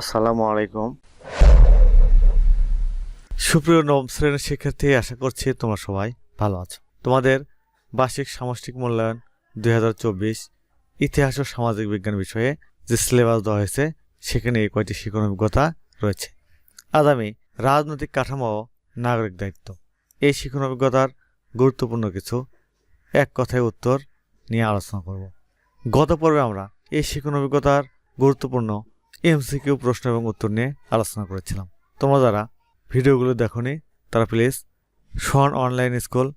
আসসালামু আলাইকুম। সুপ্রিয় নবম শ্রেণির শিক্ষার্থী, আশা করছি তোমরা সবাই ভালো আছো। তোমাদের বার্ষিক সামষ্টিক মূল্যায়ন দুই হাজার চব্বিশ ইতিহাস ও সামাজিক বিজ্ঞান বিষয়ে যে সিলেবাস দেওয়া হয়েছে, সেখানে এই কয়টি শিক্ষণ অভিজ্ঞতা রয়েছে। আজ আমি রাজনৈতিক কাঠামো ও নাগরিক দায়িত্ব, এই শিক্ষণ অভিজ্ঞতার গুরুত্বপূর্ণ কিছু এক কথায় উত্তর নিয়ে আলোচনা করব। গত পর্বে আমরা এই শিক্ষণ অভিজ্ঞতার গুরুত্বপূর্ণ এমসিকিউ প্রশ্ন এবং উত্তর নিয়ে আলোচনা করেছিলাম। তোমরা যারা ভিডিওগুলো দেখোনি, তারা প্লিজ সন অনলাইন স্কুল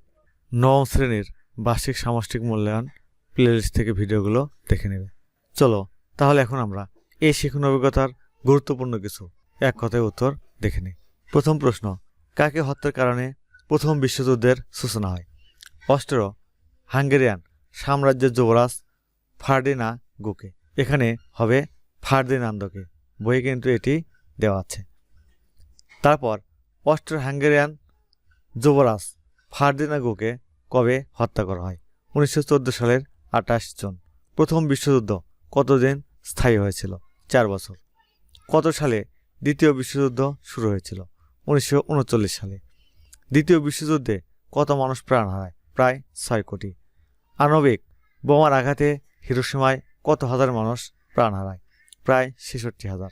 নবম শ্রেণির বার্ষিক সামষ্টিক মূল্যায়ন প্লেলিস্ট থেকে ভিডিওগুলো দেখে নেবে। চলো, তাহলে এখন আমরা এই শিক্ষণ অভিজ্ঞতার গুরুত্বপূর্ণ কিছু, এক কথায় উত্তর দেখে নিই। প্রথম প্রশ্ন, কাকে হত্যার কারণে প্রথম বিশ্বযুদ্ধের সূচনা হয়? অস্ট্রো, হাঙ্গেরিয়ান সাম্রাজ্যের যুবরাজ ফার্ডিনা গুকে। এখানে হবে ফার্দিনান্দকে বইয়ে কিন্তু এটি দেওয়া আছে। তারপর অস্ট্রো হাঙ্গেরিয়ান যুবরাজ ফার্দিনাগোকে কবে হত্যা করা হয়? উনিশশো চোদ্দ সালের আঠাশ জুন। প্রথম বিশ্বযুদ্ধ কতদিন স্থায়ী হয়েছিল? চার বছর। কত সালে দ্বিতীয় বিশ্বযুদ্ধ শুরু হয়েছিল? উনিশশো উনচল্লিশ সালে। দ্বিতীয় বিশ্বযুদ্ধে কত মানুষ প্রাণ হারায়? প্রায় ছয় কোটি। আণবিক বোমার আঘাতে হিরোসীমায় কত হাজার মানুষ প্রাণ হারায়? প্রায় ছেষট্টি হাজার।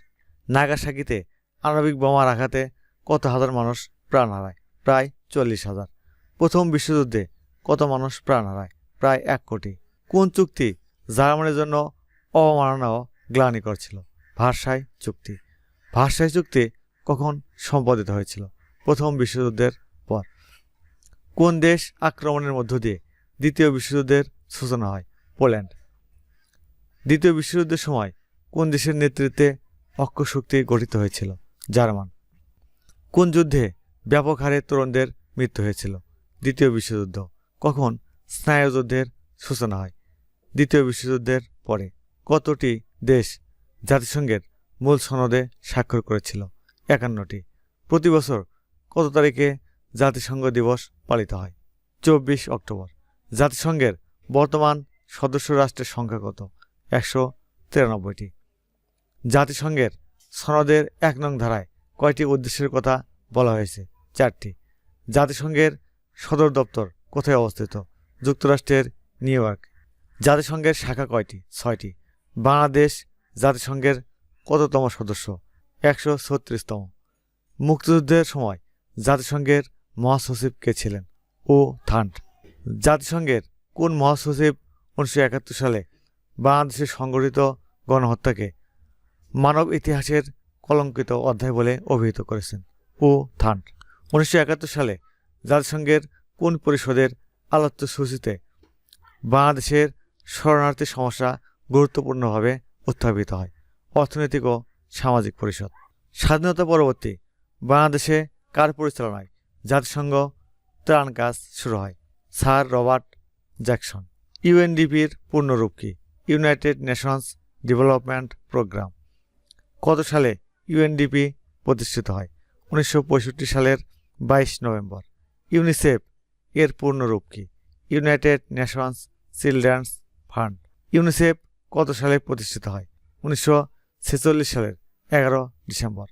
নাগাসাকিতে আণবিক বোমার আঘাতে কত হাজার মানুষ প্রাণ হারায়? প্রায় চল্লিশ হাজার। প্রথম বিশ্বযুদ্ধে কত মানুষ প্রাণ হারায়? প্রায় এক কোটি। কোন চুক্তি জার্মানির জন্য অবমাননা ও গ্লানি করছিল ভার্সাই চুক্তি। ভার্সাই চুক্তি কখন সম্পাদিত হয়েছিল? প্রথম বিশ্বযুদ্ধের পর। কোন দেশ আক্রমণের মধ্য দিয়ে দ্বিতীয় বিশ্বযুদ্ধের সূচনা হয়? পোল্যান্ড। দ্বিতীয় বিশ্বযুদ্ধের সময় কোন দেশের নেতৃত্বে অক্ষ শক্তি গঠিত হয়েছিল? জার্মান। কোন যুদ্ধে ব্যাপক হারে তরুণদের মৃত্যু হয়েছিল? দ্বিতীয় বিশ্বযুদ্ধ। কখন স্নায়ুযুদ্ধের সূচনা হয়? দ্বিতীয় বিশ্বযুদ্ধের পরে কতটি দেশ জাতিসংঘের মূল সনদে স্বাক্ষর করেছিল? একান্নটি। প্রতি বছর কত তারিখে জাতিসংঘ দিবস পালিত হয়? চব্বিশ অক্টোবর। জাতিসংঘের বর্তমান সদস্য রাষ্ট্রের সংখ্যা কত? একশো তিরানব্বইটি। জাতিসংঘের সনদের এক নং ধারায় কয়টি উদ্দেশ্যের কথা বলা হয়েছে? চারটি। জাতিসংঘের সদর দপ্তর কোথায় অবস্থিত? যুক্তরাষ্ট্রের নিউ ইয়র্ক। জাতিসংঘের শাখা কয়টি? ছয়টি। বাংলাদেশ জাতিসংঘের কততম সদস্য? একশো ছত্রিশতম। মুক্তিযুদ্ধের সময় জাতিসংঘের মহাসচিব কে ছিলেন? ও থান্ট। জাতিসংঘের কোন মহাসচিব উনিশশো একাত্তর সালে বাংলাদেশে সংগঠিত গণহত্যাকে মানব ইতিহাসের কলঙ্কিত অধ্যায় বলে অভিহিত করেছেন ও থান্ট উনিশশো একাত্তর সালে জাতিসংঘের কোন পরিষদের আলোচ্য সূচিতে বাংলাদেশের শরণার্থী সমস্যা গুরুত্বপূর্ণভাবে উত্থাপিত হয়? অর্থনৈতিক ও সামাজিক পরিষদ। স্বাধীনতা পরবর্তী বাংলাদেশে কার পরিচালনায় জাতিসংঘ ত্রাণ কাজ শুরু হয়? Sir Robert Jackson. ইউএনডিপির পূর্ণরূপ কি? United Nations Development Programme. কত সালে ইউএনডিপি প্রতিষ্ঠিত হয়? উনিশশো পঁয়ষট্টি সালের বাইশ নভেম্বর। ইউনিসেফ এর পূর্ণরূপ কি? United Nations Children's Fund. UNICEF কত সালে প্রতিষ্ঠিত হয়? উনিশশো ছেচল্লিশ সালের এগারো ডিসেম্বর।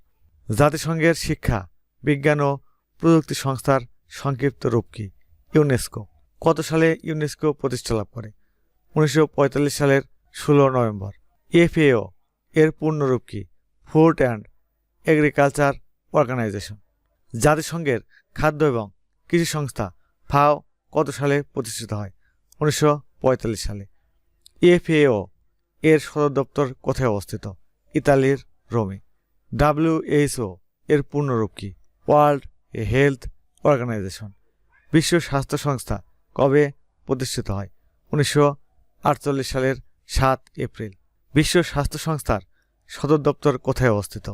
জাতিসংঘের শিক্ষা, বিজ্ঞান ও প্রযুক্তি সংস্থার সংক্ষিপ্ত রূপ কি? ইউনেস্কো। কত সালে ইউনেস্কো প্রতিষ্ঠা লাভ করে? উনিশশো পঁয়তাল্লিশ সালের ষোলো নভেম্বর। এফএও এর পূর্ণরূপ কি? Food and agriculture organisation. জাতিসংঘের খাদ্য এবং কৃষি সংস্থা ফাও কত সালে প্রতিষ্ঠিত হয়? উনিশশো পঁয়তাল্লিশ সালে। এফএও এর সদর দপ্তর কোথায় অবস্থিত? ইতালির রোমে। ডাব্লিউএইচও এর পূর্ণরূপ কি? World health organisation. বিশ্ব স্বাস্থ্য সংস্থা কবে প্রতিষ্ঠিত হয়? উনিশশো আটচল্লিশ সালের সাত এপ্রিল। বিশ্ব স্বাস্থ্য সংস্থার সদর দপ্তর কোথায় অবস্থিত?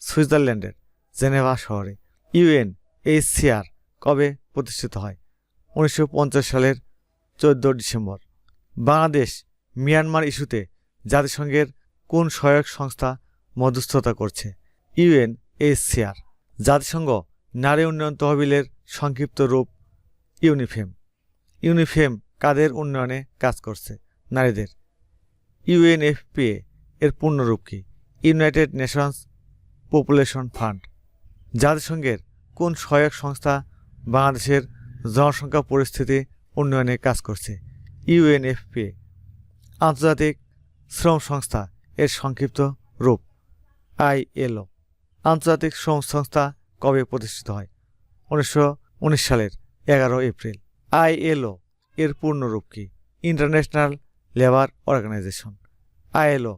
সুইজারল্যান্ডের জেনেভা শহরে। ইউএন এইচসিআর কবে প্রতিষ্ঠিত হয়? উনিশশো পঞ্চাশ সালের চোদ্দ ডিসেম্বর। বাংলাদেশ মিয়ানমার ইস্যুতে জাতিসংঘের কোন সহায়ক সংস্থা মধ্যস্থতা করছে? ইউএন এইচসিআর জাতিসংঘ নারী উন্নয়ন তহবিলের সংক্ষিপ্ত রূপ ইউনিফেম। ইউনিফেম কাদের উন্নয়নে কাজ করছে? নারীদের। ইউএনএফপিএ এর পূর্ণরূপ কি? United Nations population fund. জাতিসংঘের কোন সহায়ক সংস্থা বাংলাদেশের জনসংখ্যা পরিস্থিতি উন্নয়নে কাজ করছে? ইউএনএফপিএ আন্তর্জাতিক শ্রম সংস্থা এর সংক্ষিপ্ত রূপ। আইএলও, আন্তর্জাতিক শ্রম সংস্থা কবে প্রতিষ্ঠিত হয়? উনিশশো উনিশ সালের এগারো এপ্রিল। আইএলও এর পূর্ণরূপ কি? International labour organisation. আইএলও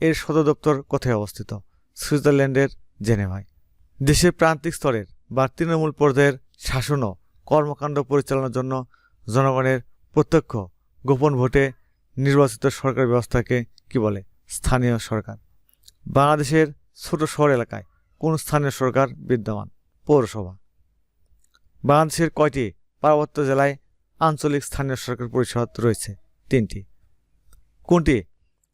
এর সদর দপ্তর কোথায় অবস্থিত? সুইজারল্যান্ডের জেনেভায়। দেশের প্রান্তিক স্তরের বা তৃণমূল পর্যায়ের শাসন ও কর্মকাণ্ড পরিচালনার জন্য জনগণের প্রত্যক্ষ গোপন ভোটে নির্বাচিত সরকার ব্যবস্থাকে কি বলে? স্থানীয় সরকার। বাংলাদেশের ছোট শহর এলাকায় কোন স্থানীয় সরকার বিদ্যমান? পৌরসভা। বাংলাদেশের কয়টি পার্বত্য জেলায় আঞ্চলিক স্থানীয় সরকার পরিষদ রয়েছে? তিনটি। কোনটি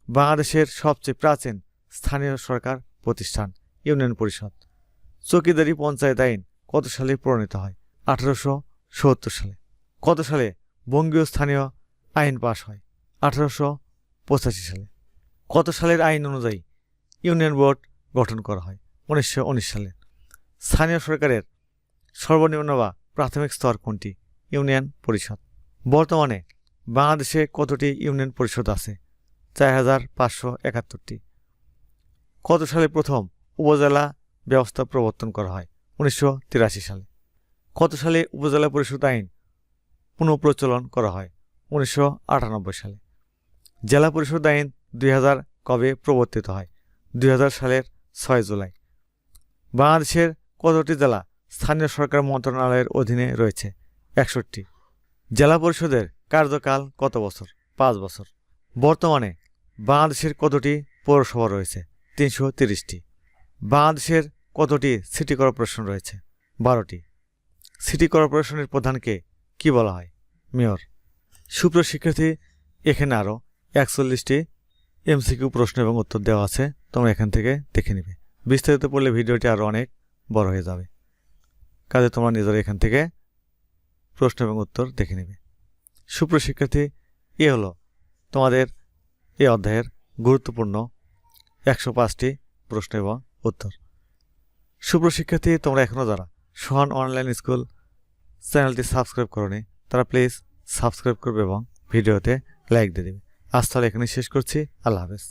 বাংলাদেশের সবচেয়ে প্রাচীন স্থানীয় সরকার প্রতিষ্ঠান ইউনিয়ন পরিষদ। চকিদারি পঞ্চায়েত আইন কত সালে প্রণীত হয়? আঠারোশো সত্তর সালে। কত সালে বঙ্গীয় স্থানীয় আইন পাশ হয়? আঠারোশো পঁচাশি সালে। কত সালের আইন অনুযায়ী ইউনিয়ন বোর্ড গঠন করা হয়? উনিশশো উনিশ সালে। স্থানীয় সরকারের সর্বনিম্ন বা প্রাথমিক স্তর কোনটি? ইউনিয়ন পরিষদ। বর্তমানে বাংলাদেশে কতটি ইউনিয়ন পরিষদ আছে? চার হাজার পাঁচশো একাত্তরটি। কত সালে প্রথম উপজেলা ব্যবস্থা প্রবর্তন করা হয়? উনিশশো তিরাশি সালে। কত সালে উপজেলা পরিষদ আইন পুনঃপ্রচলন করা হয়? উনিশশো আটানব্বই সালে। জেলা পরিষদ আইন দুই হাজার কবে প্রবর্তিত হয়? দুই হাজার সালের ছয় জুলাই। বাংলাদেশের কতটি জেলা স্থানীয় সরকার মন্ত্রণালয়ের অধীনে রয়েছে? একষট্টি। জেলা পরিষদের কার্যকাল কত বছর? পাঁচ বছর। বর্তমানে বাংলাদেশের কতটি পৌরসভা রয়েছে? তিনশো তিরিশটি। বাংলাদেশের কতটি সিটি কর্পোরেশন রয়েছে? বারোটি। সিটি কর্পোরেশনের প্রধানকে কি বলা হয়? মেয়র। সুপ্রিয় শিক্ষার্থী, এখানে আরও একচল্লিশটি এমসিকিউ প্রশ্ন এবং উত্তর দেওয়া আছে। তোমরা এখান থেকে দেখে নিবে। বিস্তারিত পড়লে ভিডিওটি আরও অনেক বড় হয়ে যাবে। কাজে তোমরা নিজেরা এখান থেকে প্রশ্ন এবং উত্তর দেখে নেবে। সুপ্রিয় শিক্ষার্থী, এ হলো তোমাদের এই অধ্যায়ের গুরুত্বপূর্ণ একশো পাঁচটি প্রশ্ন এবং উত্তর। সুপ্রশিক্ষার্থী তোমরা এখনও যারা সোহান অনলাইন স্কুল চ্যানেলটি সাবস্ক্রাইব করনি, তারা প্লিজ সাবস্ক্রাইব করবে এবং ভিডিওতে লাইক দিয়ে দেবে। আজ তাহলে এখানে শেষ করছি। আল্লাহ হাফেজ।